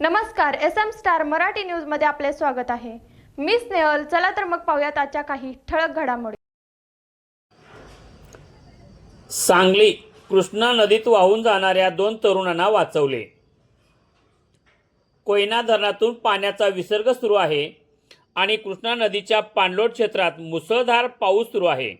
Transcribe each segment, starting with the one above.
नमस्कार S M star Marathi न्यूजमध्ये आपले स्वागत आहे. मी स्नेहल चला तर मग पाहूयात आजच्या काही ठळक घडामोडी. सांगली कृष्णा नदीत वाहून जाणाऱ्या दोन तरुणांना वाचवले. कोयना धरणातून पाण्याचा विसर्ग सुरू आहे आणि कृष्णा नदीच्या पाणलोट क्षेत्रात मुसळधार पाऊस सुरू आहे.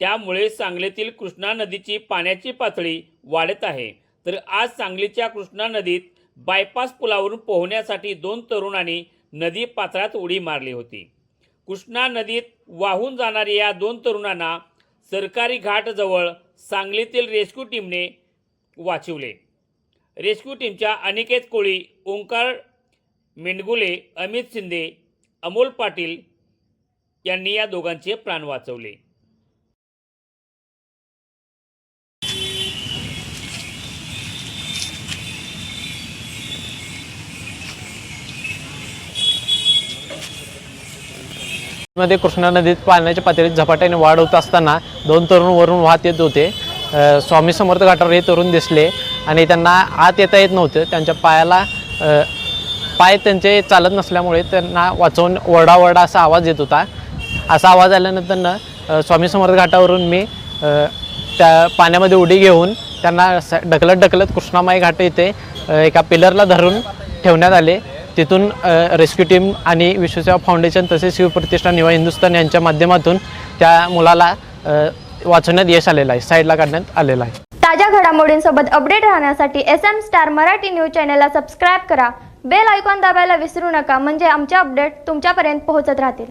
त्यामुळे सांगलीतील कृष्णा नदीची पाण्याची पातळी वाढत आहे. तर आज सांगलीच्या कृष्णा नदीत बायपास पुलावरून पोहण्यासाठी दोन तरुणांनी नदी पात्रात उडी मारली होती. कृष्णा नदीत वाहून जाणाऱ्या या दोन तरुणांना सरकारी घाटजवळ सांगलीतील रेस्क्यू टीमने वाचवले. रेस्क्यू टीमच्या अनिकेत कोळी ओंकार मेंडगुले अमित शिंदे अमोल पाटील यांनी या दोघांचे प्राण वाचवले. मध्ये कृष्णा नदीत पाण्याच्या पातळीत झपाट्याने वाढ होत असताना दोन तरुण वरून वाहत येत होते. स्वामी समर्थ घाटावर हे तरुण दिसले आणि त्यांना आत येता येत नव्हतं. त्यांच्या पायाला पाय त्यांचे चालत नसल्यामुळे त्यांना वाचवून ओरडाओरडा असा आवाज येत होता. असा आवाज आल्यानंतरनं स्वामी समर्थ घाटावरून मी त्या पाण्यामध्ये उडी घेऊन त्यांना स ढकलत ढकलत कृष्णामाई घाट येथे एका पिलरला धरून ठेवण्यात आले. तिथून रेस्क्यू टीम आणि विश्वसेवा फाउंडेशन तसेच शिवप्रतिष्ठान युवा हिंदुस्थान यांच्या माध्यमातून त्या मुलाला वाचवण्यात यश आलेलं आहे साईडला काढण्यात आलेलं आहे. ताज्या घडामोडींसोबत अपडेट राहण्यासाठी S M star Marathi news चॅनलला सबस्क्राईब करा. बेल आयकॉन दाबायला विसरू नका म्हणजे आमचे अपडेट तुमच्यापर्यंत पोहोचत राहतील.